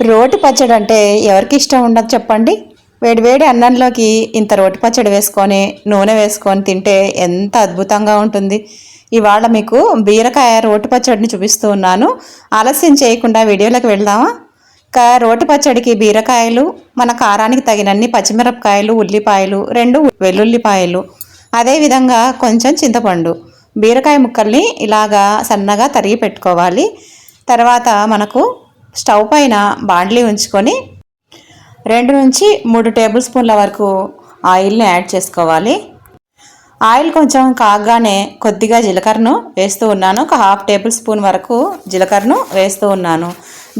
రోటి పచ్చడి అంటే ఎవరికి ఇష్టం ఉండదు చెప్పండి. వేడివేడి అన్నంలోకి ఇంత రోటి పచ్చడి వేసుకొని నూనె వేసుకొని తింటే ఎంత అద్భుతంగా ఉంటుంది. ఇవాళ మీకు బీరకాయ రోటి పచ్చడిని చూపిస్తూ ఉన్నాను. ఆలస్యం చేయకుండా వీడియోలోకి వెళ్దామా? ఇంకా రోటి పచ్చడికి బీరకాయలు మన కారానికి తగినన్ని పచ్చిమిరపకాయలు ఉల్లిపాయలు రెండు వెల్లుల్లిపాయలు అదేవిధంగా కొంచెం చింతపండు. బీరకాయ ముక్కల్ని ఇలాగా సన్నగా తరిగి పెట్టుకోవాలి. తర్వాత మనకు స్టవ్ పైన బాండ్లీ ఉంచుకొని రెండు నుంచి మూడు టేబుల్ స్పూన్ల వరకు ఆయిల్ని యాడ్ చేసుకోవాలి. ఆయిల్ కొంచెం కాగానే కొద్దిగా జీలకర్రను వేస్తూ ఉన్నాను. ఒక హాఫ్ టేబుల్ స్పూన్ వరకు జీలకర్రను వేస్తూ ఉన్నాను.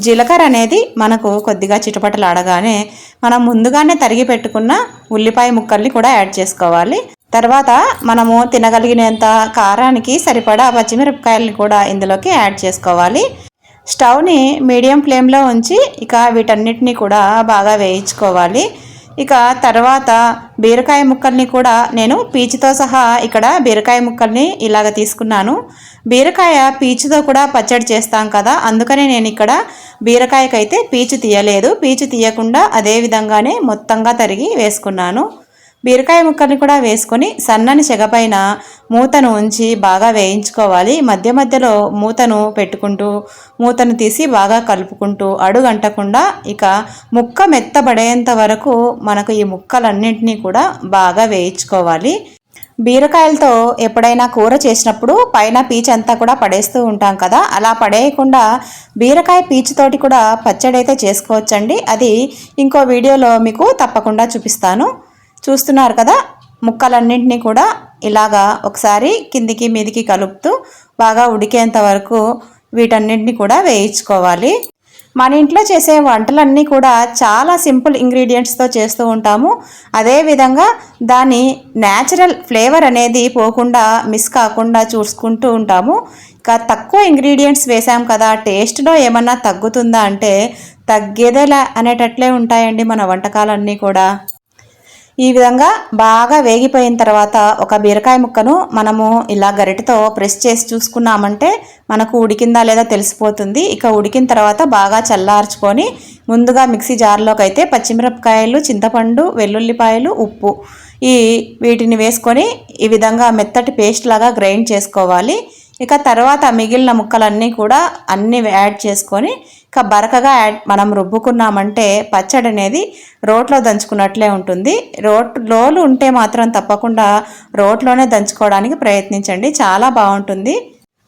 జీలకర్ర అనేది మనకు కొద్దిగా చిటపటలాడగానే మనం ముందుగానే తరిగి పెట్టుకున్న ఉల్లిపాయ ముక్కల్ని కూడా యాడ్ చేసుకోవాలి. తర్వాత మనము తినగలిగినంత కారానికి సరిపడా పచ్చిమిరపకాయలని కూడా ఇందులోకి యాడ్ చేసుకోవాలి. స్టవ్ని మీడియం ఫ్లేమ్లో ఉంచి ఇక వీటన్నిటిని కూడా బాగా వేయించుకోవాలి. ఇక తర్వాత బీరకాయ ముక్కల్ని కూడా నేను పీచుతో సహా ఇక్కడ బీరకాయ ముక్కల్ని ఇలాగ తీసుకున్నాను. బీరకాయ పీచుతో కూడా పచ్చడి చేస్తాం కదా అందుకనే నేను ఇక్కడ బీరకాయకైతే పీచు తీయలేదు. పీచు తీయకుండా అదే విధంగానే మొత్తంగా తరిగి వేసుకున్నాను. బీరకాయ ముక్కల్ని కూడా వేసుకొని సన్నని చెగపైన మూతను ఉంచి బాగా వేయించుకోవాలి. మధ్య మధ్యలో మూతను పెట్టుకుంటూ మూతను తీసి బాగా కలుపుకుంటూ అడుగంటకుండా ఇక ముక్క మెత్తబడేంత వరకు మనకు ఈ ముక్కలన్నింటినీ కూడా బాగా వేయించుకోవాలి. బీరకాయలతో ఎప్పుడైనా కూర చేసినప్పుడు పైన పీచు అంతా కూడా పడేస్తూ ఉంటాం కదా అలా పడేయకుండా బీరకాయ పీచుతోటి కూడా పచ్చడి అయితే చేసుకోవచ్చండి. అది ఇంకో వీడియోలో మీకు తప్పకుండా చూపిస్తాను. చూస్తున్నారు కదా? ముక్కలన్నింటినీ కూడా ఇలాగా ఒకసారి కిందికి మీదికి కలుపుతూ బాగా ఉడికేంత వరకు వీటన్నింటినీ కూడా వేయించుకోవాలి. మన ఇంట్లో చేసే వంటలన్నీ కూడా చాలా సింపుల్ ఇంగ్రీడియంట్స్తో చేస్తూ ఉంటాము. అదేవిధంగా దాని న్యాచురల్ ఫ్లేవర్ అనేది పోకుండా మిస్ కాకుండా చూసుకుంటూ ఉంటాము. ఇంకా తక్కువ ఇంగ్రీడియంట్స్ వేసాం కదా టేస్ట్లో ఏమన్నా తగ్గుతుందా అంటే తగ్గేదేలా అనేటట్లే ఉంటాయండి మన వంటకాలన్నీ కూడా. ఈ విధంగా బాగా వేగిపోయిన తర్వాత ఒక బీరకాయ ముక్కను మనము ఇలా గరిటతో ప్రెస్ చేసి చూసుకున్నామంటే మనకు ఉడికిందా లేదా తెలిసిపోతుంది. ఇక ఉడికిన తర్వాత బాగా చల్లార్చుకొని ముందుగా మిక్సీ జార్లోకి అయితే పచ్చిమిరపకాయలు చింతపండు వెల్లుల్లిపాయలు ఉప్పు ఈ వీటిని వేసుకొని ఈ విధంగా మెత్తటి పేస్ట్ లాగా గ్రైండ్ చేసుకోవాలి. ఇక తర్వాత మిగిలిన ముక్కలన్నీ కూడా అన్నీ యాడ్ చేసుకొని ఇక బరకగా యాడ్ మనం రుబ్బుకున్నామంటే పచ్చడి అనేది రోట్లో దంచుకున్నట్లే ఉంటుంది. రోట్ లోలు ఉంటే మాత్రం తప్పకుండా రోట్లోనే దంచుకోవడానికి ప్రయత్నించండి. చాలా బాగుంటుంది.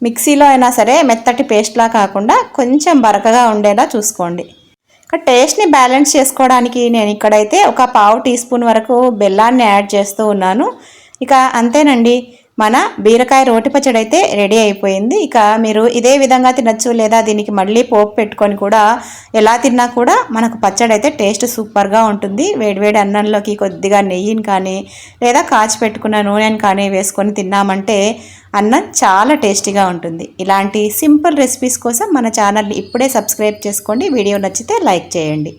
మిక్సీలో అయినా సరే మెత్తటి పేస్ట్లా కాకుండా కొంచెం బరకగా ఉండేలా చూసుకోండి. ఇక టేస్ట్ని బ్యాలెన్స్ చేసుకోవడానికి నేను ఇక్కడైతే ఒక పావు టీ స్పూన్ వరకు బెల్లాన్ని యాడ్ చేస్తూ ఉన్నాను. ఇక అంతేనండి. మన బీరకాయ రోటి పచ్చడి అయితే రెడీ అయిపోయింది. ఇక మీరు ఇదే విధంగా తినచ్చు లేదా దీనికి మళ్ళీ పోపు పెట్టుకొని కూడా ఎలా తిన్నా కూడా మనకు పచ్చడి అయితే టేస్ట్ సూపర్గా ఉంటుంది. వేడివేడి అన్నంలోకి కొద్దిగా నెయ్యిని కానీ లేదా కాచి పెట్టుకున్న నూనెని కానీ వేసుకొని తిన్నామంటే అన్నం చాలా టేస్టీగా ఉంటుంది. ఇలాంటి సింపుల్ రెసిపీస్ కోసం మన ఛానల్ని ఇప్పుడే సబ్స్క్రైబ్ చేసుకోండి. వీడియో నచ్చితే లైక్ చేయండి.